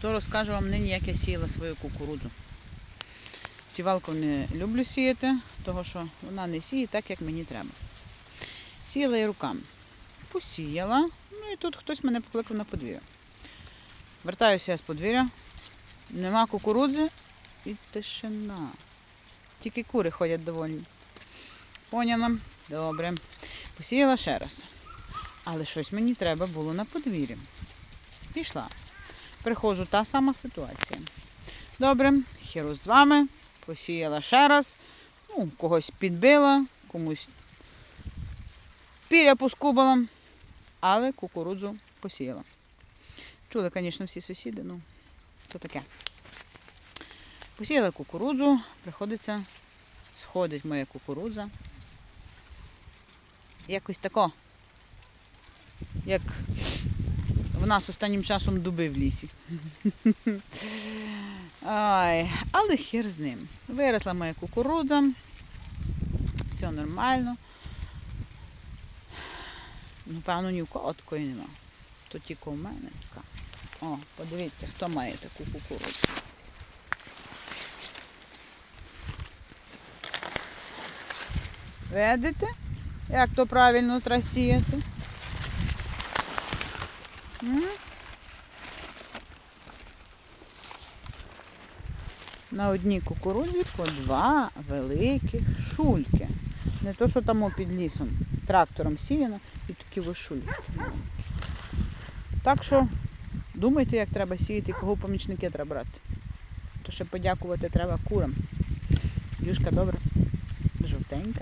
то розкажу вам нині, як я сіяла свою кукурудзу. Сівалку не люблю сіяти, тому що вона не сіє так, як мені треба. Сіяла я руками. Посіяла, ну і тут хтось мене покликав на подвір'я. Вертаюся я з подвір'я, нема кукурудзи і тишина. Тільки кури ходять довольні. Поняла? Добре. Посіяла ще раз. Але щось мені треба було на подвір'ї. Пішла. Приходжу та сама ситуація. Добре, херу з вами. Посіяла ще раз. Ну, когось підбила, комусь піря поскубала, але кукурудзу посіяла. Чули, звісно, всі сусіди, ну, то таке. Посіяла кукурудзу, приходиться, сходить моя кукурудза. Якось тако, як в нас останнім часом дуби в лісі. Ай, але хер з ним. Виросла моя кукурудза. Все нормально. Ну, певно, ні в кого такої нема. То тільки у мене така. О, подивіться, хто має таку кукурудзу. Видите, як то правильно треба сіяти? На одній кукурудзі по два великих шульки. Не то, що там під лісом трактором сіяно і такі ось шульки. Так що думайте, як треба сіяти, кого помічники треба брати. То ще подякувати треба курам. Юшка добра, жовтенька.